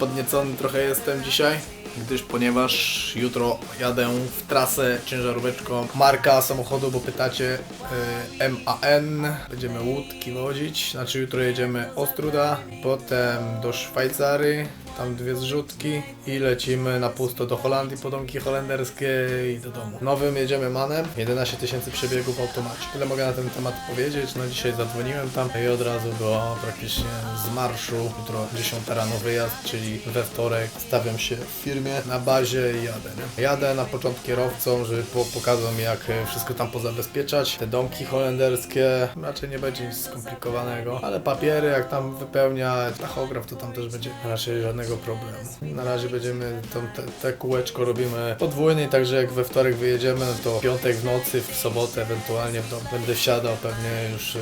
podniecony trochę jestem dzisiaj, gdyż ponieważ jutro jadę w trasę ciężaróweczką marka samochodu, bo pytacie y, MAN, będziemy łódki wozić, znaczy jutro jedziemy Ostruda, potem do Szwajcarii, tam dwie zrzutki i lecimy na pusto do Holandii po domki holenderskie i do domu. Nowym jedziemy manem, 11 tysięcy przebiegów w automacie. Tyle mogę na ten temat powiedzieć, no dzisiaj zadzwoniłem tam i od razu było praktycznie z marszu. Jutro 10 rano wyjazd, czyli we wtorek stawiam się w firmie na bazie i jadę. Nie? Jadę na początku kierowcą, żeby po, pokazał mi jak e, wszystko tam pozabezpieczać. Te domki holenderskie, raczej nie będzie nic skomplikowanego, ale papiery jak tam wypełniać, tachograf to tam też będzie raczej żadnego problemu. Na razie będziemy tam te, te kółeczko robimy podwójnie, także jak we wtorek wyjedziemy, no to w piątek w nocy, w sobotę ewentualnie w będę wsiadał pewnie już yy,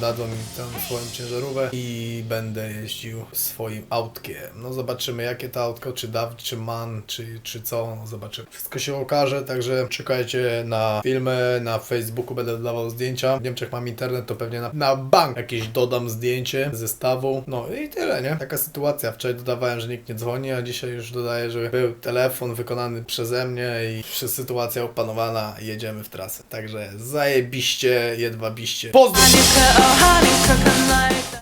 da, mi tam swoją ciężarówkę i będę jeździł swoim autkiem. No zobaczymy jakie to autko, czy DAF, czy MAN, czy, czy co, no zobaczymy. Wszystko się okaże, także czekajcie na filmy, na Facebooku będę dawał zdjęcia. W Niemczech mam internet, to pewnie na, na bank jakieś dodam zdjęcie zestawu. No i tyle, nie? Taka sytuacja. Wczoraj dodawałem, że nikt nie dzwoni, a dzisiaj już dodaję, że był telefon wykonany przeze mnie i sytuacja opanowana, jedziemy w trasę. Także zajebiście, jedwabiście. Pozdro!